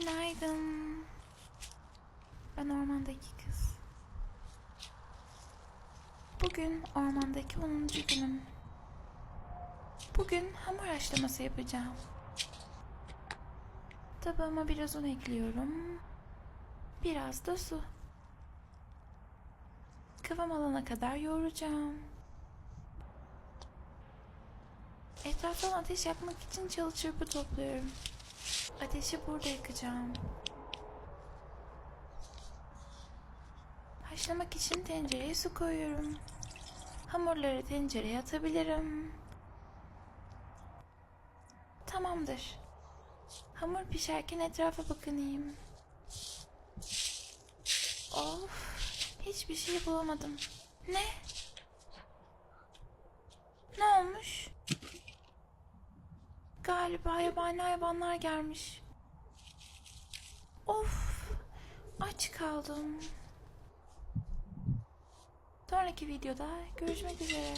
Günaydın. Ben ormandaki kız. Bugün ormandaki 10. günüm. Bugün hamur haşlaması yapacağım. Tabağıma biraz un ekliyorum. Biraz da su. Kıvam alana kadar yoğuracağım. Etraftan ateş yakmak için çalı çırpı topluyorum. Ateşi burada yakacağım. Haşlamak için tencereye su koyuyorum. Hamurları tencereye atabilirim. Tamamdır. Hamur pişerken etrafa bakınayım. Of, hiçbir şey bulamadım. Ne? Ne olmuş? Galiba yabani hayvanlar gelmiş. Of, aç kaldım. Sonraki videoda görüşmek üzere.